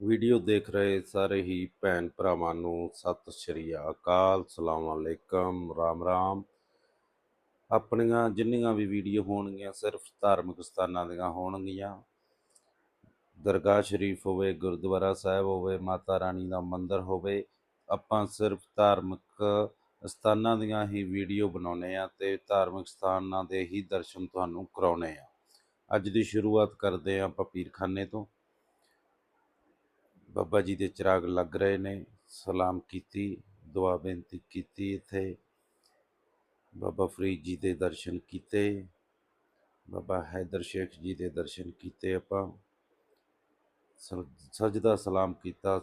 Video ਦੇਖ ਰਹੇ ਸਾਰੇ ਹੀ ਭੈਣ ਭਰਾਵਾਂ ਨੂੰ ਸਤਿ ਸ਼੍ਰੀ ਅਕਾਲ, ਸਲਾਮ ਅਲੈਕਮ, ਰਾਮ ਰਾਮ। ਆਪਣੀਆਂ ਜਿੰਨੀਆਂ ਵੀ ਵੀਡੀਓ ਹੋਣਗੀਆਂ ਸਿਰਫ ਧਾਰਮਿਕ ਸਥਾਨਾਂ ਦੀਆਂ ਹੋਣਗੀਆਂ। ਦਰਗਾਹ ਸ਼ਰੀਫ ਹੋਵੇ, ਗੁਰਦੁਆਰਾ ਸਾਹਿਬ ਹੋਵੇ, ਮਾਤਾ ਰਾਣੀ ਦਾ ਮੰਦਿਰ ਹੋਵੇ, ਆਪਾਂ ਸਿਰਫ ਧਾਰਮਿਕ ਸਥਾਨਾਂ ਦੀਆਂ ਹੀ ਵੀਡੀਓ ਬਣਾਉਨੇ ਆ ਤੇ ਧਾਰਮਿਕ ਸਥਾਨਾਂ ਦੇ ਹੀ ਦਰਸ਼ਨ ਤੁਹਾਨੂੰ ਕਰਾਉਨੇ ਆ ਅੱਜ ਦੀ ਸ਼ੁਰੂਆਤ ਕਰਦੇ ਆ ਆਪਾਂ ਪੀਰਖਾਨੇ ਤੋਂ। ਬਾਬਾ ਜੀ ਦੇ ਚਿਰਾਗ ਲੱਗ ਰਹੇ ਨੇ। ਸਲਾਮ ਕੀਤੀ, ਦੁਆ ਬੇਨਤੀ ਕੀਤੀ ਇੱਥੇ। ਬਾਬਾ ਫਰੀਦ ਜੀ ਦੇ ਦਰਸ਼ਨ ਕੀਤੇ। ਬਾਬਾ ਹੈਦਰ ਸ਼ੇਖ ਜੀ ਦੇ ਦਰਸ਼ਨ ਕੀਤੇ ਆਪਾਂ। ਸ- ਸਜਦਾ ਸਲਾਮ ਕੀਤਾ।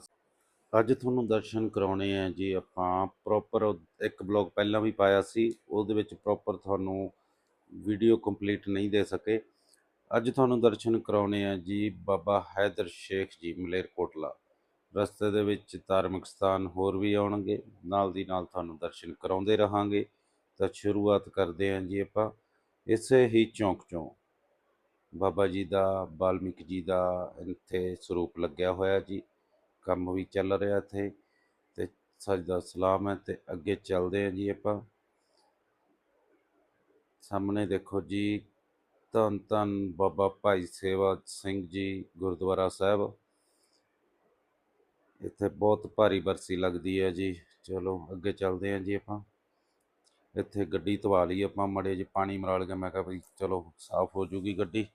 ਅੱਜ ਤੁਹਾਨੂੰ ਦਰਸ਼ਨ ਕਰਾਉਣੇ ਆ ਜੀ ਆਪਾਂ। ਪ੍ਰੋਪਰ ਇੱਕ ਬਲੌਗ ਪਹਿਲਾਂ ਵੀ ਪਾਇਆ ਸੀ, ਉਹਦੇ ਵਿੱਚ ਪ੍ਰੋਪਰ ਤੁਹਾਨੂੰ ਵੀਡੀਓ ਕੰਪਲੀਟ ਨਹੀਂ ਦੇ ਸਕੇ। ਅੱਜ ਤੁਹਾਨੂੰ ਦਰਸ਼ਨ ਕਰਾਉਣੇ ਆ ਜੀ ਬਾਬਾ ਹੈਦਰ ਸ਼ੇਖ ਜੀ ਮਲੇਰਕੋਟਲਾ ਰਸਤੇ ਦੇ ਵਿੱਚ ਧਾਰਮਿਕ ਸਥਾਨ ਹੋਰ ਵੀ ਆਉਣਗੇ, ਨਾਲ ਦੀ ਨਾਲ ਤੁਹਾਨੂੰ ਦਰਸ਼ਨ ਕਰਾਉਂਦੇ ਰਹਾਂਗੇ। ਤਾਂ ਸ਼ੁਰੂਆਤ ਕਰਦੇ ਹਾਂ ਜੀ ਆਪਾਂ, ਇਸੇ ਹੀ ਚੌਂਕ ਚੋਂ। ਬਾਬਾ ਜੀ ਦਾ, ਬਾਲਮੀਕ ਜੀ ਦਾ ਇੱਥੇ ਸਰੂਪ ਲੱਗਿਆ ਹੋਇਆ ਜੀ। ਕੰਮ ਵੀ ਚੱਲ ਰਿਹਾ ਇੱਥੇ ਤੇ ਸਜਦਾ ਸਲਾਮ ਹੈ ਤੇ ਅੱਗੇ ਚੱਲਦੇ ਹਾਂ ਜੀ ਆਪਾਂ। ਸਾਹਮਣੇ ਦੇਖੋ ਜੀ ਧੰਨ ਧੰਨ ਬਾਬਾ ਭਾਈ ਸੇਵਾ ਸਿੰਘ ਜੀ ਗੁਰਦੁਆਰਾ ਸਾਹਿਬ। ਇੱਥੇ ਬਹੁਤ ਭਾਰੀ ਬਰਸੀ ਲੱਗਦੀ ਹੈ ਜੀ। ਚਲੋ ਅੱਗੇ ਚੱਲਦੇ ਹਾਂ ਜੀ ਆਪਾਂ। ਇੱਥੇ ਗੱਡੀ ਧਵਾ ਲਈ ਆਪਾਂ, ਮੜੇ ਜੀ ਪਾਣੀ ਮਰਾ ਲਿਆ। ਮੈਂ ਕਿਹਾ ਵੀ ਚਲੋ ਸਾਫ਼ ਹੋ ਜੂਗੀ ਗੱਡੀ।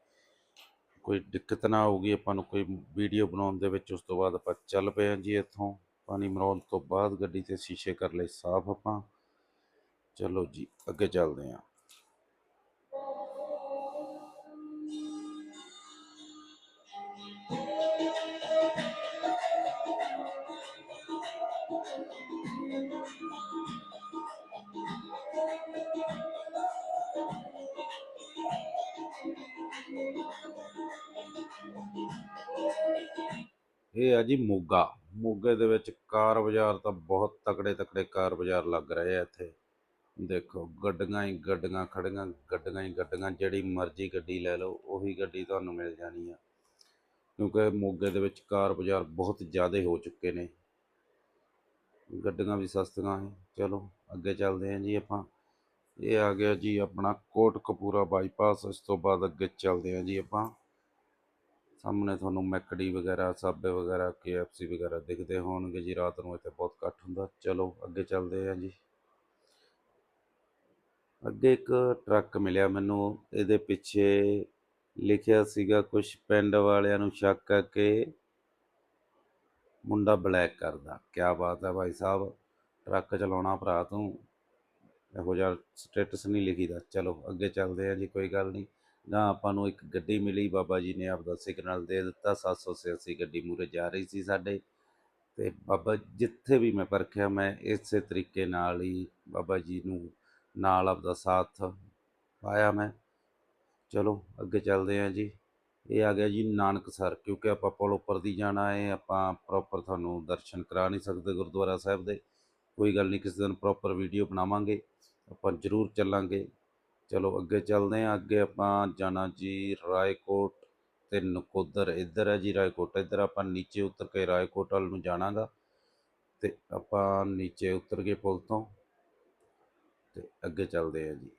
ਕੋਈ ਦਿੱਕਤ ਨਾ ਆਊਗੀ ਆਪਾਂ ਨੂੰ, ਕੋਈ ਵੀਡੀਓ ਬਣਾਉਣ ਦੇ ਵਿੱਚ ਉਸ ਤੋਂ ਬਾਅਦ ਆਪਾਂ ਚੱਲ ਪਏ ਹਾਂ ਜੀ ਇੱਥੋਂ। ਪਾਣੀ ਮਰਾਉਣ ਤੋਂ ਬਾਅਦ ਗੱਡੀ ਤੇ ਸ਼ੀਸ਼ੇ ਕਰ ਲਏ ਸਾਫ਼ ਆਪਾਂ। ਚਲੋ ਜੀ, ਅੱਗੇ ਚੱਲਦੇ ਹਾਂ। ਇਹ ਆ ਜੀ ਮੋਗਾ। ਮੋਗੇ ਦੇ ਵਿੱਚ ਕਾਰ ਬਾਜ਼ਾਰ ਤਾਂ ਬਹੁਤ ਤਕੜੇ ਤਕੜੇ ਕਾਰ ਬਾਜ਼ਾਰ ਲੱਗ ਰਹੇ ਆ ਇੱਥੇ। ਦੇਖੋ, ਗੱਡੀਆਂ ਹੀ ਗੱਡੀਆਂ ਖੜੀਆਂ ਗੱਡੀਆਂ ਹੀ ਗੱਡੀਆਂ, ਜਿਹੜੀ ਮਰਜ਼ੀ ਗੱਡੀ ਲੈ ਲਓ, ਉਹੀ ਗੱਡੀ ਤੁਹਾਨੂੰ ਮਿਲ ਜਾਣੀ ਆ। ਕਿਉਂਕਿ ਮੋਗੇ ਦੇ ਵਿੱਚ ਕਾਰ ਬਾਜ਼ਾਰ ਬਹੁਤ ਜ਼ਿਆਦਾ ਹੋ ਚੁੱਕੇ ਨੇ। ਗੱਡੀਆਂ ਵੀ ਸਸਤੀਆਂ ਹੈ ਚਲੋ, ਅੱਗੇ ਚੱਲਦੇ ਹਾਂ ਜੀ ਆਪਾਂ। ਇਹ ਆ ਗਿਆ ਜੀ ਆਪਣਾ ਕੋਟਕਪੂਰਾ ਬਾਈਪਾਸ। ਇਸ ਤੋਂ ਬਾਅਦ ਅੱਗੇ ਚੱਲਦੇ ਹਾਂ ਜੀ ਆਪਾਂ। ਸਾਹਮਣੇ ਤੁਹਾਨੂੰ ਮੈਕਡੀ ਵਗੈਰਾ, ਸਾਬੇ ਵਗੈਰਾ KFC ਵਗੈਰਾ ਦਿਖਦੇ ਹੋਣਗੇ ਜੀ। ਰਾਤ ਨੂੰ ਇੱਥੇ ਬਹੁਤ ਘੱਟ ਹੁੰਦਾ। ਚਲੋ, ਅੱਗੇ ਚੱਲਦੇ ਹਾਂ ਜੀ। ਅੱਗੇ ਇੱਕ ਟਰੱਕ ਮਿਲਿਆ ਮੈਨੂੰ। ਇਹਦੇ ਪਿੱਛੇ ਲਿਖਿਆ ਸੀਗਾ ਕੁਝ ਪਿੰਡ ਵਾਲਿਆਂ ਨੂੰ ਸ਼ੱਕ ਹੈ ਕਿ ਮੁੰਡਾ ਬਲੈਕ ਕਰਦਾ। ਕਿਆ ਬਾਤ ਹੈ ਭਾਈ ਸਾਹਿਬ, ਟਰੱਕ ਚਲਾਉਣਾ ਭਰਾ ਤੂੰ। ਇਹੋ ਜਿਹਾ ਸਟੇਟਸ ਨਹੀਂ ਲਿਖੀਦਾ। ਚਲੋ, ਅੱਗੇ ਚੱਲਦੇ ਹਾਂ ਜੀ, ਕੋਈ ਗੱਲ ਨਹੀਂ। ਨਾ ਆਪਾਂ ਨੂੰ ਇੱਕ ਗੱਡੀ ਮਿਲੀ ਬਾਬਾ ਜੀ ਨੇ ਆਪਦਾ ਸਿਗਨਲ ਦੇ ਦਿੱਤਾ 786 ਗੱਡੀ ਮੂਰੇ ਜਾ ਰਹੀ ਸੀ ਸਾਡੇ। ਤੇ ਬਾਬਾ ਜਿੱਥੇ ਵੀ ਮੈਂ ਪਰਖਿਆ, ਮੈਂ ਇਸੇ ਤਰੀਕੇ ਨਾਲ ਹੀ ਬਾਬਾ ਜੀ ਨੂੰ ਨਾਲ ਆਪਦਾ ਸਾਥ ਪਾਇਆ ਮੈਂ। ਚਲੋ, ਅੱਗੇ ਚੱਲਦੇ ਹਾਂ ਜੀ। ਇਹ ਆ ਗਿਆ ਜੀ ਨਾਨਕਸਰ ਕਿਉਂਕਿ ਆਪਾਂ ਪੁਲ ਉੱਪਰ ਦੀ ਜਾਣਾ ਹੈ, ਆਪਾਂ ਪ੍ਰੋਪਰ ਤੁਹਾਨੂੰ ਦਰਸ਼ਨ ਕਰਾ ਨਹੀਂ ਸਕਦੇ ਗੁਰਦੁਆਰਾ ਸਾਹਿਬ ਦੇ। ਕੋਈ ਗੱਲ ਨਹੀਂ, ਕਿਸੇ ਦਿਨ ਪ੍ਰੋਪਰ ਵੀਡੀਓ ਬਣਾਵਾਂਗੇ, ਆਪਾਂ ਜ਼ਰੂਰ ਚੱਲਾਂਗੇ। ਚਲੋ ਅੱਗੇ ਚੱਲਦੇ ਹਾਂ, ਅੱਗੇ ਆਪਾਂ ਜਾਣਾ ਜੀ ਰਾਏਕੋਟ ਤੇ ਨਕੋਦਰ, ਇੱਧਰ ਹੈ ਜੀ ਰਾਏਕੋਟ, ਇੱਧਰ ਆਪਾਂ ਨੀਚੇ ਉਤਰ ਕੇ ਰਾਏਕੋਟ ਵੱਲ ਨੂੰ ਜਾਣਾਗਾ ਤੇ ਆਪਾਂ ਨੀਚੇ ਉਤਰ ਗਏ ਪੁਲ ਤੋਂ ਤੇ ਅੱਗੇ ਚੱਲਦੇ ਹਾਂ ਜੀ।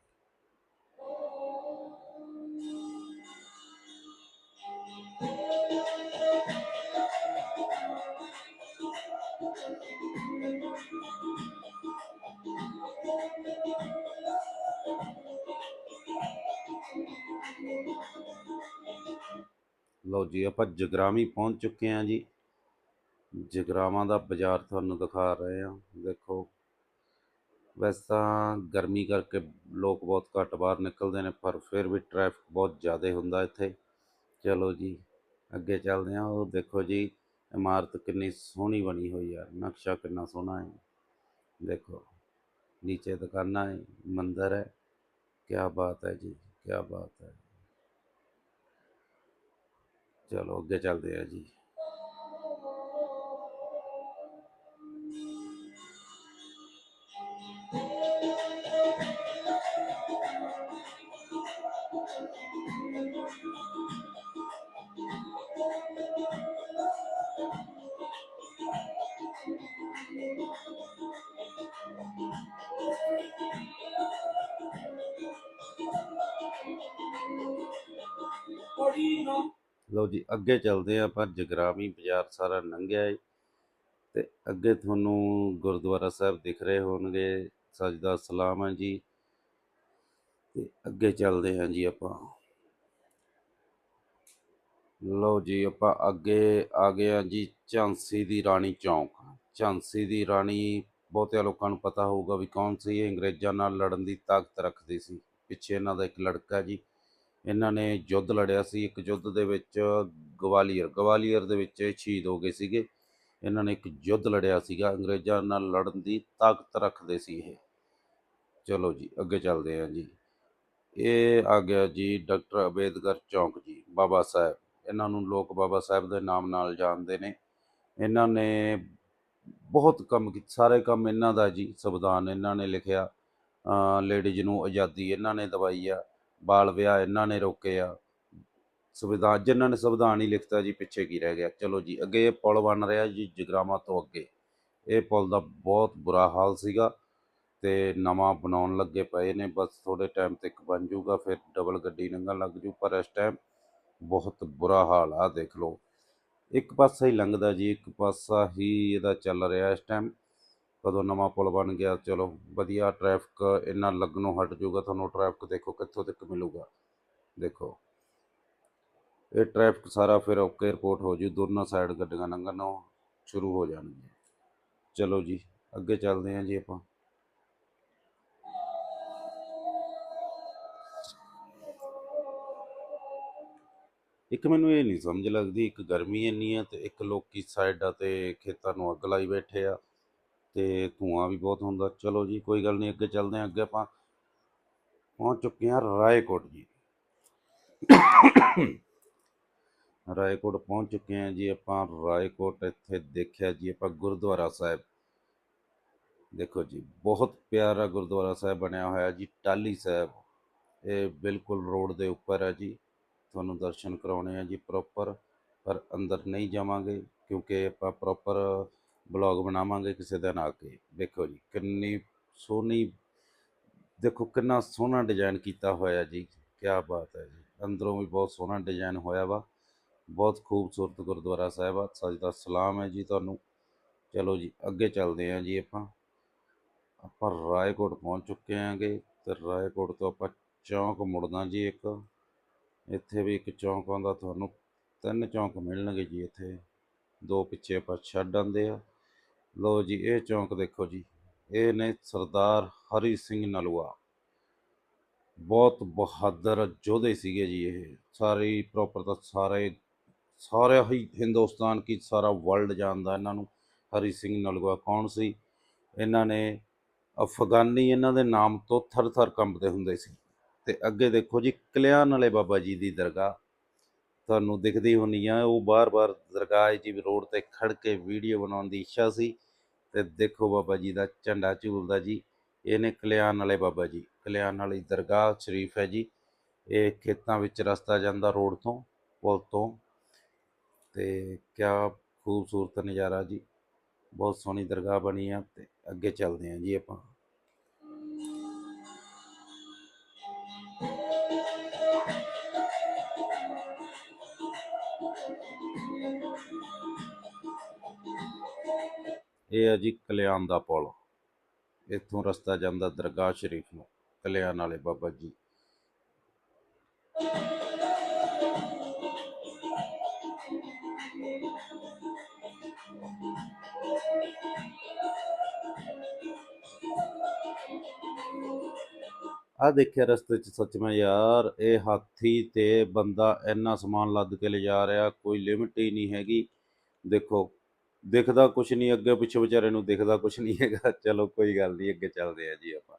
ਲਓ ਜੀ, ਆਪਾਂ ਜਗਰਾਵੀ ਪਹੁੰਚ ਚੁੱਕੇ ਹਾਂ ਜੀ। ਜਗਰਾਵਾਂ ਦਾ ਬਾਜ਼ਾਰ ਤੁਹਾਨੂੰ ਦਿਖਾ ਰਹੇ ਹਾਂ। ਦੇਖੋ, ਵੈਸੇ ਤਾਂ ਗਰਮੀ ਕਰਕੇ ਲੋਕ ਬਹੁਤ ਘੱਟ ਬਾਹਰ ਨਿਕਲਦੇ ਨੇ, ਪਰ ਫਿਰ ਵੀ ਟ੍ਰੈਫਿਕ ਬਹੁਤ ਜ਼ਿਆਦਾ ਹੁੰਦਾ ਇੱਥੇ। ਚਲੋ ਜੀ, ਅੱਗੇ ਚੱਲਦੇ ਹਾਂ। ਉਹ ਦੇਖੋ ਜੀ, ਇਮਾਰਤ ਕਿੰਨੀ ਸੋਹਣੀ ਬਣੀ ਹੋਈ ਹੈ ਨਕਸ਼ਾ ਕਿੰਨਾ ਸੋਹਣਾ ਹੈ। ਦੇਖੋ, ਨੀਚੇ ਦੁਕਾਨਾਂ ਹੈ, ਮੰਦਰ ਹੈ। ਕੀ ਬਾਤ ਹੈ ਜੀ ਕੀ ਬਾਤ ਹੈ। ਚਲੋ ਅੱਗੇ ਚੱਲਦੇ ਆ ਜੀ। ਲਓ ਜੀ, ਅੱਗੇ ਚੱਲਦੇ ਹਾਂ ਪਰ ਜਗਰਾਵੀ ਬਾਜ਼ਾਰ ਸਾਰਾ ਲੰਘਿਆ ਹੈ ਤੇ ਅੱਗੇ ਤੁਹਾਨੂੰ ਗੁਰਦੁਆਰਾ ਸਾਹਿਬ ਦਿਖ ਰਹੇ ਹੋਣਗੇ ਸਜਦਾ ਸਲਾਮ ਹੈ ਜੀ। ਤੇ ਅੱਗੇ ਚੱਲਦੇ ਹਾਂ ਜੀ ਆਪਾਂ। ਲਓ ਜੀ, ਆਪਾਂ ਅੱਗੇ ਆ ਗਏ ਹਾਂ ਜੀ, ਝਾਂਸੀ ਦੀ ਰਾਣੀ ਚੌਂਕ। ਝਾਂਸੀ ਦੀ ਰਾਣੀ, ਬਹੁਤਿਆਂ ਲੋਕਾਂ ਨੂੰ ਪਤਾ ਹੋਊਗਾ ਵੀ ਕੌਣ ਸੀ, ਇਹ ਅੰਗਰੇਜ਼ਾਂ ਨਾਲ ਲੜਨ ਦੀ ਤਾਕਤ ਰੱਖਦੀ ਸੀ। ਪਿੱਛੇ ਇਹਨਾਂ ਦਾ ਇੱਕ ਲੜਕਾ ਜੀ ਇਹਨਾਂ ਨੇ ਯੁੱਧ ਲੜਿਆ ਸੀ। ਇੱਕ ਯੁੱਧ ਦੇ ਵਿੱਚ ਗਵਾਲੀਅਰ ਗਵਾਲੀਅਰ ਦੇ ਵਿੱਚ ਸ਼ਹੀਦ ਹੋ ਗਏ ਸੀਗੇ। ਇਹਨਾਂ ਨੇ ਇੱਕ ਯੁੱਧ ਲੜਿਆ ਸੀਗਾ। ਅੰਗਰੇਜ਼ਾਂ ਨਾਲ ਲੜਨ ਦੀ ਤਾਕਤ ਰੱਖਦੇ ਸੀ ਇਹ। ਚਲੋ ਜੀ, ਅੱਗੇ ਚੱਲਦੇ ਹਾਂ ਜੀ। ਇਹ ਆ ਗਿਆ ਜੀ ਡਾਕਟਰ ਅੰਬੇਦਕਰ ਚੌਂਕ ਜੀ, ਬਾਬਾ ਸਾਹਿਬ। ਇਹਨਾਂ ਨੂੰ ਲੋਕ ਬਾਬਾ ਸਾਹਿਬ ਦੇ ਨਾਮ ਨਾਲ ਜਾਣਦੇ ਨੇ। ਇਹਨਾਂ ਨੇ ਬਹੁਤ ਕੰਮ ਸਾਰੇ ਕੰਮ ਇਹਨਾਂ ਦਾ ਜੀ, ਸੰਵਿਧਾਨ ਇਹਨਾਂ ਨੇ ਲਿਖਿਆ। ਲੇਡੀਜ਼ ਨੂੰ ਆਜ਼ਾਦੀ ਇਹਨਾਂ ਨੇ ਦਵਾਈ ਆ। ਬਾਲ ਵਿਆਹ ਇਹਨਾਂ ਨੇ ਰੋਕੇ ਆ। ਸੰਵਿਧਾਨ ਜਿਨ੍ਹਾਂ ਨੇ ਸੰਵਿਧਾਨ ਹੀ ਲਿਖਤਾ ਜੀ, ਪਿੱਛੇ ਕੀ ਰਹਿ ਗਿਆ? ਚਲੋ ਜੀ, ਅੱਗੇ ਇਹ ਪੁਲ ਬਣ ਰਿਹਾ ਜੀ ਜਗਰਾਮਾ ਤੋਂ ਅੱਗੇ। ਇਹ ਪੁਲ ਦਾ ਬਹੁਤ ਬੁਰਾ ਹਾਲ ਸੀਗਾ ਤੇ ਨਵਾਂ ਬਣਾਉਣ ਲੱਗੇ ਪਏ ਨੇ। ਬਸ ਥੋੜੇ ਟਾਈਮ ਤੱਕ ਬਣ ਜਾਊਗਾ, ਫਿਰ ਡਬਲ ਗੱਡੀ ਲੰਘਣ ਲੱਗ ਜੂ, ਪਰ ਇਸ ਟਾਈਮ ਬਹੁਤ ਬੁਰਾ ਹਾਲ ਆ, ਦੇਖ ਲਓ। ਇੱਕ ਪਾਸਾ ਹੀ ਲੰਘਦਾ ਜੀ, ਇੱਕ ਪਾਸਾ ਹੀ ਇਹਦਾ ਚੱਲ ਰਿਹਾ ਇਸ ਟਾਈਮ ਕਦੋਂ ਨਵਾਂ ਪੁਲ ਬਣ ਗਿਆ, ਚਲੋ ਵਧੀਆ ਟ੍ਰੈਫਿਕ ਇੰਨਾ ਲੱਗਣੋਂ ਹਟ ਜਾਊਗਾ, ਤੁਹਾਨੂੰ ਟ੍ਰੈਫਿਕ ਦੇਖੋ ਕਿੱਥੋਂ ਤੱਕ ਮਿਲੂਗਾ। ਦੇਖੋ, ਇਹ ਟ੍ਰੈਫਿਕ ਸਾਰਾ ਫਿਰ ਓਕੇ ਰਿਪੋਰਟ ਹੋ ਜੂ, ਦੋਨਾਂ ਸਾਈਡ ਗੱਡੀਆਂ ਲੰਘਣੋਂ ਸ਼ੁਰੂ ਹੋ ਜਾਣਗੀਆਂ। ਚਲੋ ਜੀ, ਅੱਗੇ ਚੱਲਦੇ ਹਾਂ ਜੀ ਆਪਾਂ। ਇੱਕ ਮੈਨੂੰ ਇਹ ਨਹੀਂ ਸਮਝ ਲੱਗਦੀ, ਇੱਕ ਗਰਮੀ ਇੰਨੀ ਆ ਤੇ ਇੱਕ ਲੋਕੀ ਸਾਈਡਾਂ ਤੇ ਖੇਤਾਂ ਨੂੰ ਅੱਗ ਲਾਈ ਬੈਠੇ ਆ। ਤੇ ਧੂਆਂ ਵੀ ਬਹੁਤ ਹੁੰਦਾ। ਚਲੋ ਜੀ, ਕੋਈ ਗੱਲ ਨਹੀਂ, ਅੱਗੇ ਚੱਲਦੇ ਹਾਂ, ਅੱਗੇ ਆਪਾਂ ਪਹੁੰਚ ਚੁੱਕੇ ਹਾਂ ਰਾਏਕੋਟ ਜੀ। ਰਾਏਕੋਟ ਪਹੁੰਚ ਚੁੱਕੇ ਹਾਂ ਜੀ ਆਪਾਂ, ਰਾਏਕੋਟ ਇੱਥੇ ਦੇਖਿਆ ਜੀ ਆਪਾਂ ਗੁਰਦੁਆਰਾ ਸਾਹਿਬ। ਦੇਖੋ ਜੀ, ਬਹੁਤ ਪਿਆਰਾ ਗੁਰਦੁਆਰਾ ਸਾਹਿਬ ਬਣਿਆ ਹੋਇਆ ਜੀ ਟਾਲੀ ਸਾਹਿਬ। ਇਹ ਬਿਲਕੁਲ ਰੋਡ ਦੇ ਉੱਪਰ ਹੈ ਜੀ, ਤੁਹਾਨੂੰ ਦਰਸ਼ਨ ਕਰਾਉਣੇ ਆ ਜੀ ਪ੍ਰੋਪਰ ਪਰ ਅੰਦਰ ਨਹੀਂ ਜਾਵਾਂਗੇ, ਕਿਉਂਕਿ ਆਪਾਂ ਪ੍ਰੋਪਰ ਬਲੌਗ ਬਣਾਵਾਂਗੇ ਕਿਸੇ ਦਿਨ ਆ ਕੇ। ਦੇਖੋ ਜੀ, ਕਿੰਨੀ ਸੋਹਣੀ, ਦੇਖੋ ਕਿੰਨਾ ਸੋਹਣਾ ਡਿਜ਼ਾਈਨ ਕੀਤਾ ਹੋਇਆ ਜੀ ਕੀ ਬਾਤ ਹੈ ਜੀ। ਅੰਦਰੋਂ ਵੀ ਬਹੁਤ ਸੋਹਣਾ ਡਿਜ਼ਾਈਨ ਹੋਇਆ ਵਾ, ਬਹੁਤ ਖੂਬਸੂਰਤ ਗੁਰਦੁਆਰਾ ਸਾਹਿਬ ਆ ਸਜਦਾ ਸਲਾਮ ਹੈ ਜੀ ਤੁਹਾਨੂੰ। ਚਲੋ ਜੀ, ਅੱਗੇ ਚੱਲਦੇ ਹਾਂ ਜੀ ਆਪਾਂ। ਆਪਾਂ ਰਾਏਕੋਟ ਪਹੁੰਚ ਚੁੱਕੇ ਆਂਗੇ ਤੇ ਰਾਏਕੋਟ ਤੋਂ ਆਪਾਂ ਚੌਂਕ ਮੁੜਨਾ ਜੀ ਇੱਕ। ਇੱਥੇ ਵੀ ਇੱਕ ਚੌਂਕ ਆਉਂਦਾ, ਤੁਹਾਨੂੰ ਤਿੰਨ ਚੌਂਕ ਮਿਲਣਗੇ ਜੀ ਇੱਥੇ। ਦੋ ਪਿੱਛੇ ਆਪਾਂ ਛੱਡ ਆਂਦੇ ਆ। ਲੋ ਜੀ, ਇਹ ਚੌਂਕ ਦੇਖੋ ਜੀ। ਇਹ ਨੇ ਸਰਦਾਰ ਹਰੀ ਸਿੰਘ ਨਲੂਆ। ਬਹੁਤ ਬਹਾਦਰ ਯੋਧੇ ਸੀਗੇ ਜੀ ਇਹ। ਸਾਰੇ ਪ੍ਰੋਪਰ ਤਾਂ ਸਾਰੇ ਸਾਰੇ ਹੀ ਹਿੰਦੁਸਤਾਨ ਕੀ ਸਾਰਾ ਵਰਲਡ ਜਾਣਦਾ ਇਹਨਾਂ ਨੂੰ, ਹਰੀ ਸਿੰਘ ਨਲੂਆ ਕੌਣ ਸੀ? ਇਹਨਾਂ ਨੇ ਅਫਗਾਨੀ ਇਹਨਾਂ ਦੇ ਨਾਮ ਤੋਂ ਥਰ ਥਰ ਕੰਬਦੇ ਹੁੰਦੇ ਸੀ। ਤੇ ਅੱਗੇ ਦੇਖੋ ਜੀ, ਕਲਿਆਣ ਵਾਲੇ ਬਾਬਾ ਜੀ ਦੀ ਦਰਗਾਹ। ਤੁਹਾਨੂੰ ਦਿਖਦੀ ਹੋਣੀ ਆ, ਉਹ ਬਾਰ-ਬਾਰ ਦਰਗਾਹ ਜੀ ਰੋਡ ਤੇ ਖੜ ਕੇ ਵੀਡੀਓ ਬਣਾਉਣ ਦੀ ਇੱਛਾ ਸੀ। ਤੇ ਦੇਖੋ ਬਾਬਾ ਜੀ ਦਾ ਝੰਡਾ ਝੂਲਦਾ ਜੀ। ਇਹ ਨੇ ਕਲਿਆਣ ਵਾਲੇ ਬਾਬਾ ਜੀ। ਕਲਿਆਣ ਵਾਲੀ ਦਰਗਾਹ ਸ਼ਰੀਫ ਹੈ ਜੀ। ਇਹ ਖੇਤਾਂ ਵਿੱਚ ਰਸਤਾ ਜਾਂਦਾ ਰੋਡ ਤੋਂ, ਪੁਲ ਤੋਂ। ਤੇ ਕਿਆ ਖੂਬਸੂਰਤ ਨਜ਼ਾਰਾ ਜੀ। ਬਹੁਤ ਸੋਹਣੀ ਦਰਗਾਹ ਬਣੀ ਆ ਤੇ ਅੱਗੇ ਚੱਲਦੇ ਹਾਂ ਜੀ ਆਪਾਂ। ਇਹ ਹੈ ਜੀ ਕਲਿਆਣ ਦਾ ਪੁਲ। ਇੱਥੋਂ ਰਸਤਾ ਜਾਂਦਾ ਦਰਗਾਹ ਸ਼ਰੀਫ ਨੂੰ, ਕਲਿਆਣ ਵਾਲੇ ਬਾਬਾ ਜੀ। ਆ ਦੇਖਿਆ ਰਸਤੇ 'ਚ ਸੱਚ ਮੈਂ ਯਾਰ, ਇਹ ਹਾਥੀ ਤੇ ਬੰਦਾ ਇੰਨਾ ਸਮਾਨ ਲੱਦ ਕੇ ਲਿਜਾ ਰਿਹਾ, ਕੋਈ ਲਿਮਿਟ ਹੀ ਨਹੀਂ ਹੈਗੀ। ਦੇਖੋ ਦਿਖਦਾ ਕੁਛ ਨਹੀਂ, ਅੱਗੇ ਪਿੱਛੇ ਵਿਚਾਰੇ ਨੂੰ ਦਿਖਦਾ ਕੁਛ ਨਹੀਂ ਹੈਗਾ। ਚਲੋ ਕੋਈ ਗੱਲ ਨਹੀਂ, ਅੱਗੇ ਚੱਲਦੇ ਆ ਜੀ ਆਪਾਂ।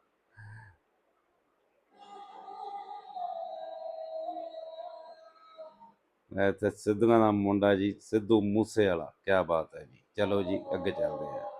ਇਹ ਤੇ ਸਿੱਧੂਆਂ ਦਾ ਮੁੰਡਾ ਜੀ, ਸਿੱਧੂ ਮੂਸੇ ਵਾਲਾ ਕੀ ਬਾਤ ਹੈ ਜੀ। ਚਲੋ ਜੀ, ਅੱਗੇ ਚੱਲਦੇ ਆ।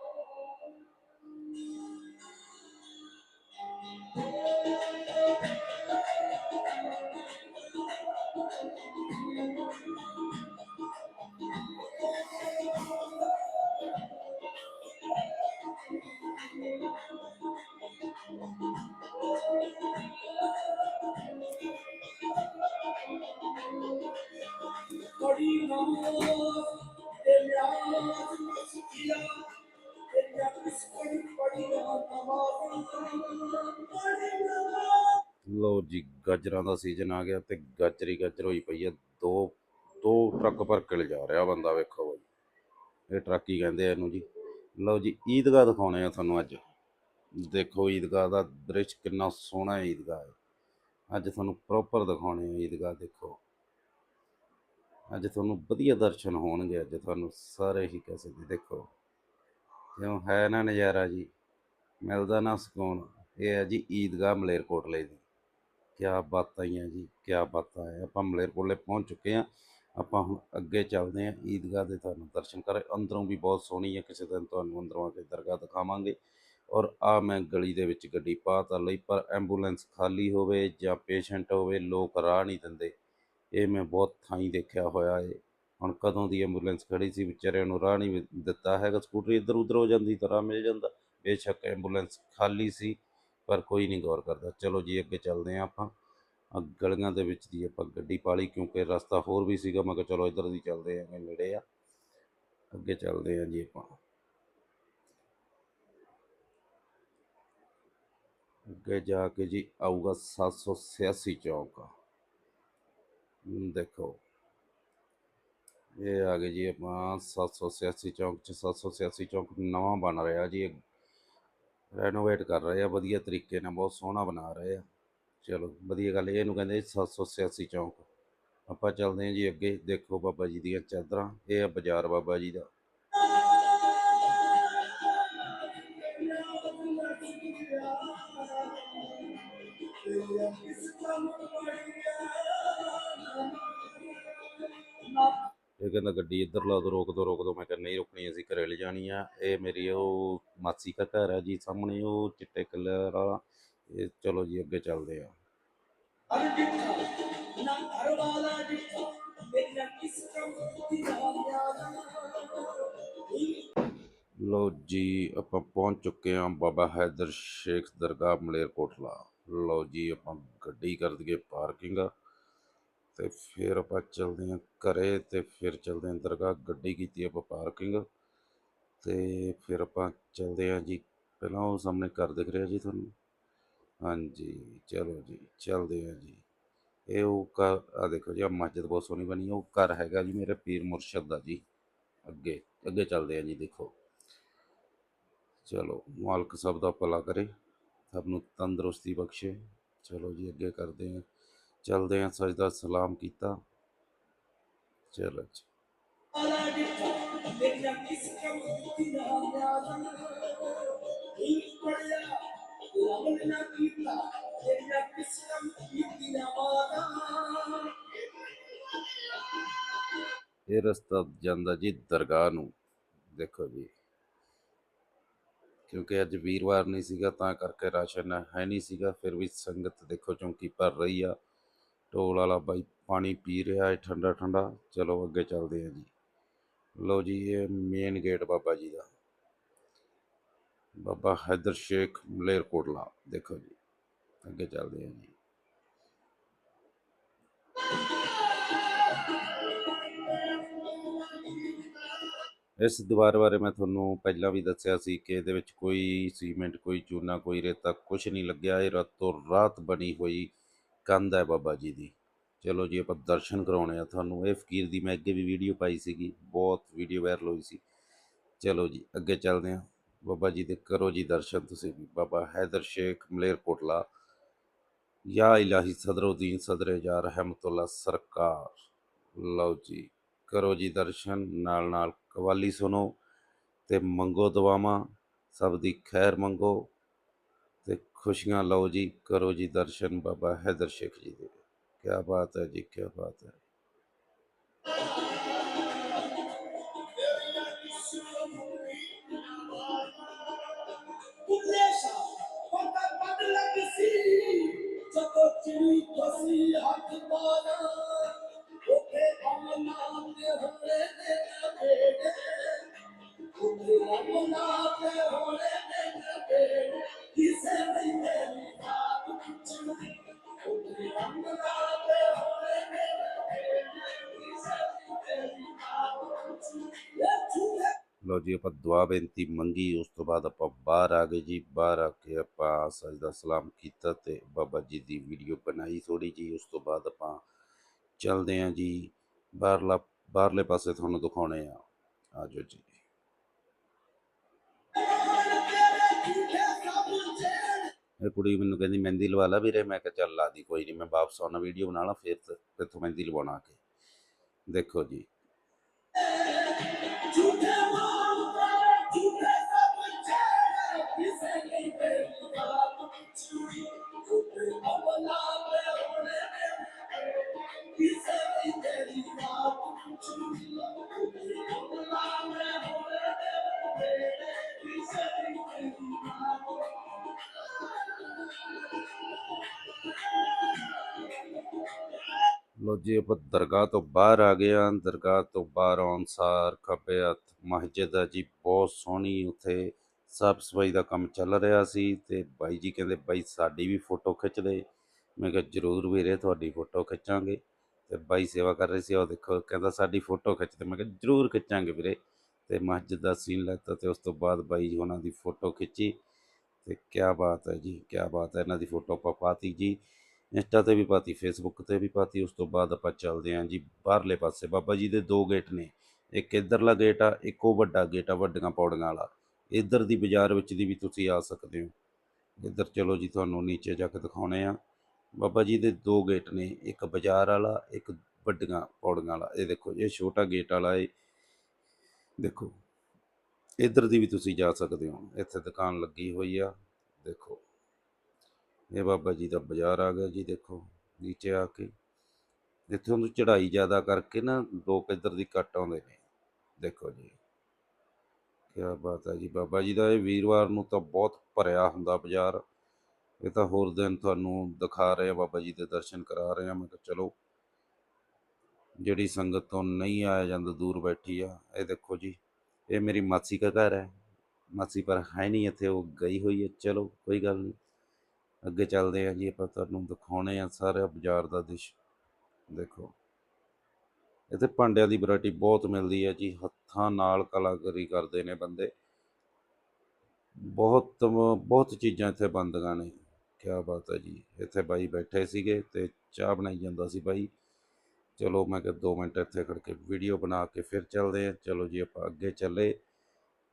ਲੋ ਜੀ, ਗਾਜਰਾਂ ਦਾ ਸੀਜ਼ਨ ਆ ਗਿਆ ਤੇ ਗਾਜਰੀ ਗਾਜਰ ਹੋਈ ਪਈ ਆ, ਦੋ ਦੋ ਟਰੱਕ ਭਰ ਕੇ ਲਿਜਾ ਰਿਹਾ ਬੰਦਾ, ਵੇਖੋ ਬਾਈ। ਇਹ ਟਰੱਕ ਹੀ ਕਹਿੰਦੇ ਆ ਇਹਨੂੰ ਜੀ। ਲਓ ਜੀ, ਈਦਗਾਹ ਦਿਖਾਉਣੇ ਆ ਤੁਹਾਨੂੰ ਅੱਜ। ਦੇਖੋ, ਈਦਗਾਹ ਦਾ ਦ੍ਰਿਸ਼ ਕਿੰਨਾ ਸੋਹਣਾ ਈਦਗਾਹ ਹੈ। ਅੱਜ ਤੁਹਾਨੂੰ ਪ੍ਰੋਪਰ ਦਿਖਾਉਣੇ ਆ ਈਦਗਾਹ, ਦੇਖੋ। ਅੱਜ ਤੁਹਾਨੂੰ ਵਧੀਆ ਦਰਸ਼ਨ ਹੋਣਗੇ, ਅੱਜ ਤੁਹਾਨੂੰ ਸਾਰੇ ਹੀ ਕਹਿ ਸਕਦੇ, ਦੇਖੋ। ਕਿਉਂ ਹੈ ਨਾ ਨਜ਼ਾਰਾ ਜੀ, ਮਿਲਦਾ ਨਾ ਸਕੂਨ, ਇਹ ਹੈ ਜੀ ਈਦਗਾਹ ਮਲੇਰਕੋਟਲੇ ਦੀ। ਕਿਆ ਬਾਤਾਂ ਹੀ ਆ ਜੀ, ਕਿਆ ਬਾਤਾਂ ਹੈ ਆਪਾਂ ਮਲੇਰਕੋਟਲੇ ਪਹੁੰਚ ਚੁੱਕੇ ਹਾਂ, ਆਪਾਂ ਹੁਣ ਅੱਗੇ ਚੱਲਦੇ ਹਾਂ ਈਦਗਾਹ ਦੇ ਤੁਹਾਨੂੰ ਦਰਸ਼ਨ ਕਰ। ਅੰਦਰੋਂ ਵੀ ਬਹੁਤ ਸੋਹਣੀ ਹੈ, ਕਿਸੇ ਦਿਨ ਤੁਹਾਨੂੰ ਅੰਦਰੋਂ ਆ ਕੇ ਦਰਗਾਹ ਦਿਖਾਵਾਂਗੇ। ਔਰ ਆ ਮੈਂ ਗਲੀ ਦੇ ਵਿੱਚ ਗੱਡੀ ਪਾ ਤਾਂ ਲਈ, ਪਰ ਐਂਬੂਲੈਂਸ ਖਾਲੀ ਹੋਵੇ ਜਾਂ ਪੇਸ਼ੈਂਟ ਹੋਵੇ, ਲੋਕ ਰਾਹ ਨਹੀਂ ਦਿੰਦੇ। ਇਹ ਮੈਂ ਬਹੁਤ ਥਾਈਂ ਦੇਖਿਆ ਹੋਇਆ ਏ। ਹੁਣ ਕਦੋਂ ਦੀ ਐਂਬੂਲੈਂਸ ਖੜੀ ਸੀ ਵਿਚਾਰਿਆਂ ਨੂੰ ਰਾਹ ਨਹੀਂ ਦਿੱਤਾ ਹੈਗਾ। ਸਕੂਟਰੀ ਇੱਧਰ ਉੱਧਰ ਹੋ ਜਾਂਦੀ ਤਾਂ ਰਾਹ ਮਿਲ ਜਾਂਦਾ। ਬੇਸ਼ੱਕ ਐਂਬੂਲੈਂਸ ਖਾਲੀ ਸੀ ਪਰ ਕੋਈ ਨਹੀਂ ਗੌਰ ਕਰਦਾ। ਚਲੋ ਜੀ ਅੱਗੇ ਚੱਲਦੇ ਹਾਂ ਆਪਾਂ। ਗਲੀਆਂ ਦੇ ਵਿੱਚ ਦੀ ਆਪਾਂ ਗੱਡੀ ਪਾਲੀ ਕਿਉਂਕਿ ਰਸਤਾ ਹੋਰ ਵੀ ਸੀਗਾ। ਮੈਂ ਕਿਹਾ ਚਲੋ ਇੱਧਰ ਦੀ ਚੱਲਦੇ ਆਂ ਨੇੜੇ ਆ। ਅੱਗੇ ਚੱਲਦੇ ਆਂ ਜੀ ਆਪਾਂ। ਅੱਗੇ ਜਾ ਕੇ ਜੀ ਆਊਗਾ 786 ਚੌਕ। ਹਮ, ਦੇਖੋ। ਇਹ ਆ ਗਏ ਜੀ ਆਪਾਂ 786 ਚੌਂਕ ਚ 786 ਚੌਂਕ ਨਵਾਂ ਬਣ ਰਿਹਾ ਜੀ। ਰੈਨੋਵੇਟ ਕਰ ਰਹੇ ਆ, ਵਧੀਆ ਤਰੀਕੇ ਨਾਲ ਬਹੁਤ ਸੋਹਣਾ ਬਣਾ ਰਹੇ ਆ। ਚਲੋ, ਵਧੀਆ ਗੱਲ, ਇਹਨੂੰ ਕਹਿੰਦੇ 786 ਚੌਂਕ। ਆਪਾਂ ਚੱਲਦੇ ਹਾਂ ਜੀ ਅੱਗੇ, ਦੇਖੋ ਬਾਬਾ ਜੀ ਦੀਆਂ ਚਾਦਰਾਂ, ਇਹ ਆ ਬਾਜ਼ਾਰ ਬਾਬਾ ਜੀ ਦਾ। ਇਹ ਕਹਿੰਦਾ ਗੱਡੀ ਇੱਧਰ ਲਾ ਦੋ, ਰੋਕ ਦੋ ਰੋਕ ਦੋ। ਮੈਂ ਕਿਹਾ, ਨਹੀਂ ਰੁਕਣੀ, ਅਸੀਂ ਘਰੇ ਲੈ ਜਾਣੀ ਆ। ਇਹ ਮੇਰੀ ਉਹ ਮਾਸੀ ਦਾ ਘਰ ਹੈ ਜੀ ਸਾਹਮਣੇ, ਉਹ ਚਿੱਟੇ ਕਲਰ ਵਾਲਾ। ਇਹ ਚਲੋ ਜੀ, ਅੱਗੇ ਚੱਲਦੇ ਆ। ਹਰ ਡਿੱਠਾ ਨਾ ਘਰ ਵਾਲਾ ਡਿੱਠਾ ਮੇਰੀਆਂ ਕਿਸ ਕੰਮ ਦੀ ਯਾਦਾਂ ਲੋ ਜੀ, ਆਪਾਂ ਪਹੁੰਚ ਚੁੱਕੇ ਹਾਂ ਬਾਬਾ ਹੈਦਰ ਸ਼ੇਖ ਦਰਗਾਹ ਮਲੇਰਕੋਟਲਾ। ਲੋ ਜੀ, ਆਪਾਂ ਗੱਡੀ ਕਰ ਦਈਏ ਪਾਰਕਿੰਗ। ਤੇ ਫਿਰ ਆਪਾਂ ਚੱਲਦੇ ਹਾਂ ਘਰੇ ਤੇ ਫਿਰ ਚੱਲਦੇ ਹਾਂ ਦਰਗਾਹ, ਗੱਡੀ ਕੀਤੀ ਆਪਾਂ ਪਾਰਕਿੰਗ ਤੇ ਫਿਰ ਆਪਾਂ ਚੱਲਦੇ ਹਾਂ ਜੀ, ਪਹਿਲਾਂ ਉਹ ਸਾਹਮਣੇ ਘਰ ਦਿਖ ਰਿਹਾ ਜੀ ਤੁਹਾਨੂੰ। ਹਾਂਜੀ, ਚਲੋ ਜੀ, ਚੱਲਦੇ ਹਾਂ ਜੀ। ਇਹ ਉਹ ਘਰ ਆ ਦੇਖੋ ਜੀ ਆ ਮਸਜਿਦ ਬਹੁਤ ਸੋਹਣੀ ਬਣੀ ਹੈ ਉਹ ਘਰ ਹੈਗਾ ਜੀ ਮੇਰੇ ਪੀਰ ਮੁਰਸ਼ਦ ਦਾ ਜੀ, ਅੱਗੇ ਅੱਗੇ ਚੱਲਦੇ ਹਾਂ ਜੀ, ਦੇਖੋ। ਚਲੋ, ਮਾਲਕ ਸਭ ਦਾ ਭਲਾ ਕਰੇ, ਸਭ ਨੂੰ ਤੰਦਰੁਸਤੀ ਬਖਸ਼ੇ। ਚਲੋ ਜੀ, ਅੱਗੇ ਕਰਦੇ ਹਾਂ। ਚੱਲਦੇ ਹਾਂ ਸਜਦਾ ਸਲਾਮ ਕੀਤਾ। ਚਲੋ ਜੀ। ਵਾਲਾ ਡਿੱਠਾ ਮੇਰੀਆਂ ਕਿਸ ਕੰਮ ਦੀ ਯਾਦਾਂ ਹੀ ਪੜਿਆ ਲਵਨ ਨਾ ਕੀਤਾ ਮੇਰੀਆਂ ਕਿਸ ਕੰਮ ਦੀ ਯਾਦਾਂ ਇਹ ਰਸਤਾ ਜਾਂਦਾ ਜੀ ਦਰਗਾਹ ਨੂੰ। ਦੇਖੋ ਜੀ। ਕਿਉਂਕਿ ਅੱਜ ਵੀਰਵਾਰ ਨਹੀਂ ਸੀਗਾ, ਤਾਂ ਕਰਕੇ ਰਾਸ਼ਨ ਹੈ ਨਹੀਂ ਸੀਗਾ, ਫਿਰ ਵੀ ਸੰਗਤ ਦੇਖੋ ਚੌਂਕੀ ਭਰ ਰਹੀ ਆ। ਢੋਲ ਵਾਲਾ ਬਾਈ ਪਾਣੀ ਪੀ ਰਿਹਾ ਹੈ ਠੰਡਾ ਠੰਡਾ। ਚਲੋ ਅੱਗੇ ਚੱਲਦੇ ਹਾਂ ਜੀ। ਲਓ ਜੀ, ਇਹ ਮੇਨ ਗੇਟ ਬਾਬਾ ਜੀ ਦਾ। ਬਾਬਾ ਹੈਦਰ ਸ਼ੇਖ ਮਲੇਰਕੋਟਲਾ ਦੇਖੋ ਜੀ। ਅੱਗੇ ਚੱਲਦੇ ਹਾਂ ਜੀ। ਇਸ ਦੀਵਾਰ ਬਾਰੇ ਮੈਂ ਤੁਹਾਨੂੰ ਪਹਿਲਾਂ ਵੀ ਦੱਸਿਆ ਸੀ ਕਿ ਇਹਦੇ ਵਿੱਚ ਕੋਈ ਸੀਮੈਂਟ, ਕੋਈ ਚੂਨਾ, ਕੋਈ ਰੇਤਾ ਕੁਝ ਨਹੀਂ ਲੱਗਿਆ। ਇਹ ਰਾਤੋਂ ਰਾਤ ਬਣੀ ਹੋਈ ਕੰਧ ਹੈ ਬਾਬਾ ਜੀ ਦੀ। ਚਲੋ ਜੀ, ਆਪਾਂ ਦਰਸ਼ਨ ਕਰਾਉਣੇ ਆ ਤੁਹਾਨੂੰ। ਇਹ ਫਕੀਰ ਦੀ ਮੈਂ ਅੱਗੇ ਵੀ ਵੀਡੀਓ ਪਾਈ ਸੀਗੀ, ਬਹੁਤ ਵੀਡੀਓ ਵਾਇਰਲ ਹੋਈ ਸੀ। ਚਲੋ ਜੀ, ਅੱਗੇ ਚੱਲਦੇ ਹਾਂ। ਬਾਬਾ ਜੀ ਦੇ ਕਰੋ ਜੀ ਦਰਸ਼ਨ ਤੁਸੀਂ ਵੀ। ਬਾਬਾ ਹੈਦਰ ਸ਼ੇਖ ਮਲੇਰਕੋਟਲਾ ਯਾ ਇਲਾਹੀ ਸਦਰਉਦੀਨ ਸਦਰੇ ਜਾ ਰਹਿਮਤੁल्ला ਸਰਕਾਰ। ਲਓ ਜੀ, ਕਰੋ ਜੀ ਦਰਸ਼ਨ। ਨਾਲ ਨਾਲ ਕਵਾਲੀ ਸੁਣੋ ਤੇ ਮੰਗੋ ਦੁਆਵਾਂ। ਸਭ ਦੀ ਖੈਰ ਮੰਗੋ। ਖੁਸ਼ੀਆਂ ਲਓ ਜੀ ਕਰੋ ਜੀ ਦਰਸ਼ਨ ਬਾਬਾ ਹੈਦਰ ਸ਼ੇਖ ਜੀ ਦੇ ਕੀ ਬਾਤ ਹੈ ਜੀ ਕੀ ਬਾਤ ਹੈ ਪੁੱਲੇਸ਼ਾ ਆਪਾਂ ਦੁਆ ਬੇਨਤੀ ਮੰਗੀ, ਉਸ ਤੋਂ ਬਾਅਦ ਆਪਾਂ ਬਾਹਰ ਆ ਗਏ ਜੀ, ਬਾਹਰ ਆ ਕੇ ਆਪਾਂ ਸਜਦਾ ਸਲਾਮ ਕੀਤਾ ਤੇ ਬਾਬਾ ਜੀ ਦੀ ਵੀਡੀਓ ਬਣਾਈ ਥੋੜੀ ਜੀ ਉਸ ਤੋਂ ਬਾਅਦ ਆਪਾਂ ਚੱਲਦੇ ਆਂ ਜੀ, ਬਾਹਰਲਾ, ਬਾਹਰਲੇ ਪਾਸੇ ਤੁਹਾਨੂੰ ਦਿਖਾਉਣੇ ਆ ਆਜੋ ਜੀ। ਇਹ ਕੁੜੀ ਮੈਨੂੰ ਕਹਿੰਦੀ, ਮਹਿੰਦੀ ਲਵਾ ਲਾ ਵੀਰੇ। ਮੈਂ ਕਿਹਾ ਚੱਲ ਲਾ ਦੀ, ਕੋਈ ਨਹੀਂ, ਮੈਂ ਵਾਪਸ ਆਉਣਾ ਵੀਡੀਓ ਬਣਾ ਲਾ, ਫਿਰ ਤੇ- ਫਿਰ ਤੋਂ ਮਹਿੰਦੀ ਲਵਾਉਣਾ ਆ ਕੇ। ਦੇਖੋ ਜੀ। झूठे Thank you. ਲੋ ਜੀ, ਆਪਾਂ ਦਰਗਾਹ ਤੋਂ ਬਾਹਰ ਆ ਗਏ ਹਾਂ। ਦਰਗਾਹ ਤੋਂ ਬਾਹਰ ਆਉਣ ਸਾਰ ਖੱਬੇ ਹੱਥ ਮਸਜਿਦ ਆ ਜੀ, ਬਹੁਤ ਸੋਹਣੀ ਉੱਥੇ ਸਾਫ਼ ਸਫ਼ਾਈ ਦਾ ਕੰਮ ਚੱਲ ਰਿਹਾ ਸੀ ਤੇ ਬਾਈ ਜੀ ਕਹਿੰਦੇ, ਬਾਈ ਸਾਡੀ ਵੀ ਫੋਟੋ ਖਿੱਚ ਦੇ। ਮੈਂ ਕਿਹਾ, ਜਰੂਰ ਵੀਰੇ, ਤੁਹਾਡੀ ਫੋਟੋ ਖਿੱਚਾਂਗੇ। ਤੇ ਬਾਈ ਸੇਵਾ ਕਰ ਰਹੇ ਸੀ, ਉਹ ਦੇਖੋ ਕਹਿੰਦਾ, ਸਾਡੀ ਫੋਟੋ ਖਿੱਚ ਤੇ ਮੈਂ ਕਿਹਾ, ਜਰੂਰ ਖਿੱਚਾਂਗੇ ਵੀਰੇ। ਤੇ ਮਸਜਿਦ ਦਾ ਸੀਨ ਲੈਤਾ ਤੇ ਉਸ ਤੋਂ ਬਾਅਦ ਬਾਈ ਜੀ ਉਹਨਾਂ ਦੀ ਫੋਟੋ ਖਿੱਚੀ ਤੇ ਕਿਆ ਬਾਤ ਹੈ ਜੀ, ਕਿਆ ਬਾਤ ਹੈ, ਇਹਨਾਂ ਦੀ ਫੋਟੋ ਆਪਾਂ ਪਾਤੀ ਜੀ। ਇੰਸਟਾ ਤੇ ਵੀ ਪਾਤੀ ਫੇਸਬੁੱਕ ਤੇ ਵੀ ਪਾਤੀ, ਉਸ ਤੋਂ ਬਾਅਦ ਆਪਾਂ ਚੱਲਦੇ ਆਂ ਜੀ ਬਾਹਰਲੇ ਪਾਸੇ। ਬਾਬਾ ਜੀ ਦੇ ਦੋ ਗੇਟ ਨੇ, ਇੱਕ ਇਧਰਲਾ ਗੇਟ ਆ, ਇੱਕ ਉਹ ਵੱਡਾ ਗੇਟ ਆ, ਵੱਡੀਆਂ ਪੌੜੀਆਂ ਵਾਲਾ। ਇਧਰ ਦੀ ਬਾਜ਼ਾਰ ਵਿੱਚ ਦੀ ਵੀ ਤੁਸੀਂ ਆ ਸਕਦੇ ਹੋ। ਇੱਧਰ ਚਲੋ ਜੀ ਤੁਹਾਨੂੰ ਨੀਚੇ ਜਾ ਕੇ ਦਿਖਾਉਣੇ ਆ। ਬਾਬਾ ਜੀ ਦੇ ਦੋ ਗੇਟ ਨੇ, ਇੱਕ ਬਾਜ਼ਾਰ ਵਾਲਾ, ਇੱਕ ਵੱਡੀਆਂ ਪੌੜੀਆਂ ਵਾਲਾ। ਇਹ ਦੇਖੋ, ਇਹ ਛੋਟਾ ਗੇਟ ਵਾਲਾ ਏ। ਦੇਖੋ, ਇਧਰ ਦੀ ਵੀ ਤੁਸੀਂ ਜਾ ਸਕਦੇ ਹੋ। ਇੱਥੇ ਦੁਕਾਨ ਲੱਗੀ ਹੋਈ ਆ। ਦੇਖੋ ਇਹ ਬਾਬਾ ਜੀ ਦਾ ਬਾਜ਼ਾਰ ਆ ਗਿਆ ਜੀ, ਦੇਖੋ, ਨੀਚੇ ਆ ਕੇ। ਇੱਥੇ ਉਹਨੂੰ ਚੜਾਈ ਜ਼ਿਆਦਾ ਕਰਕੇ ਨਾ ਲੋਕ ਇੱਧਰ ਦੀ ਕੱਟ ਆਉਂਦੇ ਨੇ। ਦੇਖੋ ਜੀ। ਕੀ ਬਾਤ ਹੈ ਜੀ। ਬਾਬਾ ਜੀ ਦਾ ਇਹ ਵੀਰਵਾਰ ਨੂੰ ਤਾਂ ਬਹੁਤ ਭਰਿਆ ਹੁੰਦਾ ਬਾਜ਼ਾਰ। ਇਹ ਤਾਂ ਹੋਰ ਦਿਨ ਤੁਹਾਨੂੰ ਦਿਖਾ ਰਹੇ ਆ, ਬਾਬਾ ਜੀ ਦੇ ਦਰਸ਼ਨ ਕਰਾ ਰਹੇ ਆ। ਮੈਂ ਕਿਹਾ ਚਲੋ, ਜਿਹੜੀ ਸੰਗਤ ਤੋਂ ਨਹੀਂ ਆਇਆ ਜਾਂਦਾ, ਦੂਰ ਬੈਠੀ ਆ, ਇਹ ਦੇਖੋ ਜੀ। ਇਹ ਮੇਰੀ ਮਾਸੀ ਦਾ ਘਰ ਹੈ। ਮਾਸੀ ਪਰ ਹੈ ਨਹੀਂ ਇੱਥੇ, ਉਹ ਗਈ ਹੋਈ ਹੈ। ਚਲੋ, ਕੋਈ ਗੱਲ ਨਹੀਂ। ਅੱਗੇ ਚੱਲਦੇ ਆ ਜੀ, ਆਪਾਂ ਤੁਹਾਨੂੰ ਦਿਖਾਉਣੇ ਆ ਸਾਰਾ ਬਾਜ਼ਾਰ ਦਾ ਦ੍ਰਿਸ਼। ਦੇਖੋ, ਇੱਥੇ ਭਾਂਡਿਆਂ ਦੀ ਵੈਰਾਈਟੀ ਬਹੁਤ ਮਿਲਦੀ ਹੈ ਜੀ, ਹੱਥਾਂ ਨਾਲ ਕਲਾਕਾਰੀ ਕਰਦੇ ਨੇ ਬੰਦੇ। ਬਹੁਤ ਬਹੁਤ ਚੀਜ਼ਾਂ ਇੱਥੇ ਬਣਦੀਆਂ ਨੇ ਕੀ ਬਾਤ ਹੈ ਜੀ। ਇੱਥੇ ਬਾਈ ਬੈਠੇ ਸੀਗੇ ਤੇ ਚਾਹ ਬਣਾਈ ਜਾਂਦਾ ਸੀ ਬਾਈ। ਚਲੋ ਮੈਂ ਕਿਹਾ 2 ਮਿੰਟ ਇੱਥੇ ਖੜ ਕੇ ਵੀਡੀਓ ਬਣਾ ਕੇ ਫਿਰ ਚੱਲਦੇ ਆ ਚਲੋ ਜੀ, ਆਪਾਂ ਅੱਗੇ ਚੱਲੇ।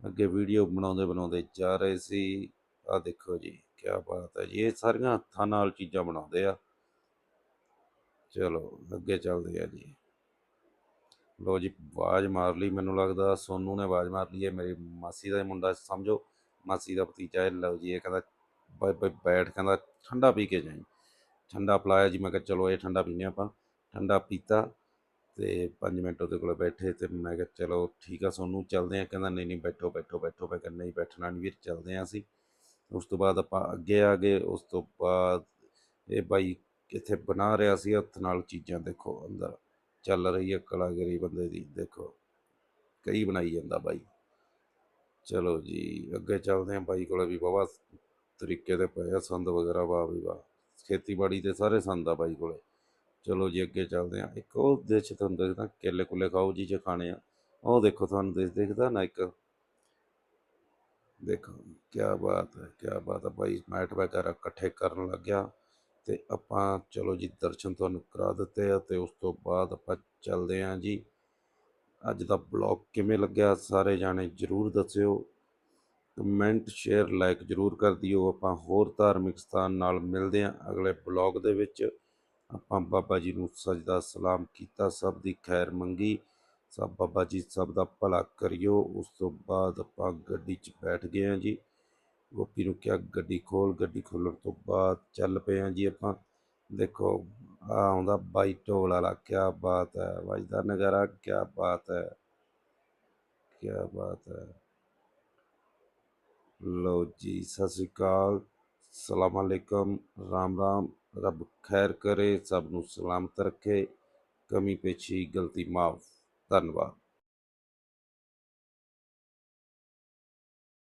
ਅੱਗੇ ਵੀਡੀਓ ਬਣਾਉਂਦੇ ਬਣਾਉਂਦੇ ਜਾ ਰਹੇ ਸੀ। ਆ ਦੇਖੋ ਜੀ। ਕੀ ਬਾਤ ਹੈ ਜੀ, ਇਹ ਸਾਰੀਆਂ ਹੱਥਾਂ ਨਾਲ ਚੀਜ਼ਾਂ ਬਣਾਉਂਦੇ ਆ। ਚਲੋ, ਅੱਗੇ ਚੱਲਦੇ ਆ ਜੀ। ਲੋ ਜੀ, ਆਵਾਜ਼ ਮਾਰ ਲਈ, ਮੈਨੂੰ ਲੱਗਦਾ ਸੋਨੂ ਨੇ ਆਵਾਜ਼ ਮਾਰ ਲਈ ਹੈ, ਮੇਰੀ ਮਾਸੀ ਦਾ ਮੁੰਡਾ, ਸਮਝੋ, ਮਾਸੀ ਦਾ ਭਤੀਜਾ ਹੈ, ਲਓ ਜੀ, ਇਹ ਕਹਿੰਦਾ ਬੈਠ, ਕਹਿੰਦਾ, ਠੰਡਾ ਪੀ ਕੇ ਜਾਈ। ਠੰਡਾ ਪਿਲਾਇਆ ਜੀ, ਮੈਂ ਕਿਹਾ, ਚਲੋ, ਇਹ ਠੰਡਾ ਪੀਨੇ ਆਪਾਂ। ਠੰਡਾ ਪੀਤਾ ਤੇ 5 ਮਿੰਟ ਉਹਦੇ ਕੋਲ ਬੈਠੇ ਤੇ ਮੈਂ ਕਿਹਾ, ਚਲੋ, ਠੀਕ ਆ ਸੋਨੂੰ, ਚੱਲਦੇ ਆ, ਕਹਿੰਦਾ, ਨਹੀਂ ਨਹੀਂ, ਬੈਠੋ ਬੈਠੋ ਬੈਠੋ, ਮੈਂ ਕਿਹਾ, ਨਹੀਂ, ਬੈਠਣਾ ਨਹੀਂ ਵੀਰ, ਚੱਲਦੇ ਆ ਅਸੀਂ। ਉਸ ਤੋਂ ਬਾਅਦ ਆਪਾਂ ਅੱਗੇ ਆ ਗਏ, ਉਸ ਤੋਂ ਬਾਅਦ ਇਹ ਬਾਈ ਕਿੱਥੇ ਬਣਾ ਰਿਹਾ ਸੀ ਹੱਥ ਨਾਲ ਚੀਜ਼ਾਂ, ਦੇਖੋ ਅੰਦਰ ਚੱਲ ਰਹੀ ਹੈ ਕਲਾਕਾਰੀ ਬੰਦੇ ਦੀ, ਦੇਖੋ ਕਈ ਬਣਾਈ ਜਾਂਦਾ ਬਾਈ। ਚਲੋ ਜੀ, ਅੱਗੇ ਚੱਲਦੇ ਹਾਂ ਬਾਈ ਕੋਲ ਵੀ ਬਾਬਾ ਤਰੀਕੇ ਦੇ ਪਏ ਆ, ਸੰਦ ਵਗੈਰਾ ਵਾਹ ਵੀ ਵਾਹ, ਖੇਤੀਬਾੜੀ ਦੇ ਸਾਰੇ ਸੰਦ ਆ ਬਾਈ ਕੋਲੇ। ਚਲੋ ਜੀ, ਅੱਗੇ ਚੱਲਦੇ ਹਾਂ। ਇੱਕ ਉਹ ਦੇਸ਼ ਤੁਹਾਨੂੰ ਦੇਖਦਾ ਕੇਲੇ ਕੁਲੇ ਖਾਓ ਜੀ ਜੇ ਖਾਣੇ ਆ, ਉਹ ਦੇਖੋ ਤੁਹਾਨੂੰ ਦੇਸ਼, ਦੇਖਦਾ ਨਾ ਇੱਕ ਦੇਖੋ ਕੀ ਬਾਤ ਹੈ ਕੀ ਬਾਤ ਹੈ ਭਾਈ, ਮੈਟ ਵਗੈਰਾ ਇਕੱਠੇ ਕਰਨ ਲੱਗਿਆ ਤੇ ਆਪਾਂ ਚਲੋ ਜੀ ਦਰਸ਼ਨ ਤੁਹਾਨੂੰ ਕਰਾ ਦਿੱਤੇ ਆ ਤੇ ਉਸ ਤੋਂ ਬਾਅਦ ਆਪਾਂ ਚੱਲਦੇ ਆਂ ਜੀ। ਅੱਜ ਦਾ ਬਲੌਗ ਕਿਵੇਂ ਲੱਗਿਆ ਸਾਰੇ ਜਾਣੇ ਜਰੂਰ ਦੱਸਿਓ। ਕਮੈਂਟ, ਸ਼ੇਅਰ, ਲਾਈਕ ਜਰੂਰ ਕਰ ਦਿਓ। ਆਪਾਂ ਹੋਰ ਧਾਰਮਿਕ ਸਥਾਨ ਨਾਲ ਮਿਲਦੇ ਆਂ ਅਗਲੇ ਬਲੌਗ ਦੇ ਵਿੱਚ। ਆਪਾਂ ਬਾਬਾ ਜੀ ਨੂੰ ਸਜਦਾ ਸਲਾਮ ਕੀਤਾ, ਸਭ ਦੀ ਖੈਰ ਮੰਗੀ। ਸਭ ਬਾਬਾ ਜੀ ਸਭ ਦਾ ਭਲਾ ਕਰਿਓ। ਉਸ ਤੋਂ ਬਾਅਦ ਆਪਾਂ ਗੱਡੀ 'ਚ ਬੈਠ ਗਏ ਹਾਂ ਜੀ। ਗੋਪੀ ਨੂੰ ਕਿਹਾ, ਗੱਡੀ ਖੋਲ, ਗੱਡੀ ਖੋਲਣ ਤੋਂ ਬਾਅਦ ਚੱਲ ਪਏ ਹਾਂ ਜੀ ਆਪਾਂ। ਦੇਖੋ ਆ ਆਉਂਦਾ ਬਾਈ ਢੋਲ ਵਾਲਾ ਕੀ ਬਾਤ ਹੈ ਵੱਜਦਾ ਨਗਾਰਾ ਕੀ ਬਾਤ ਹੈ ਕੀ ਬਾਤ ਹੈ। ਲੋ ਜੀ, ਸਤਿ ਸ੍ਰੀ ਅਕਾਲ, ਸਲਾਮ ਅਲੈਕਮ, ਰਾਮ ਰਾਮ, ਰੱਬ ਖੈਰ ਕਰੇ, ਸਭ ਨੂੰ ਸਲਾਮਤ ਰੱਖੇ, ਕਮੀ ਪੇਸ਼ੀ, ਗਲਤੀ ਮਾਫ। ਧੰਨਵਾਦ।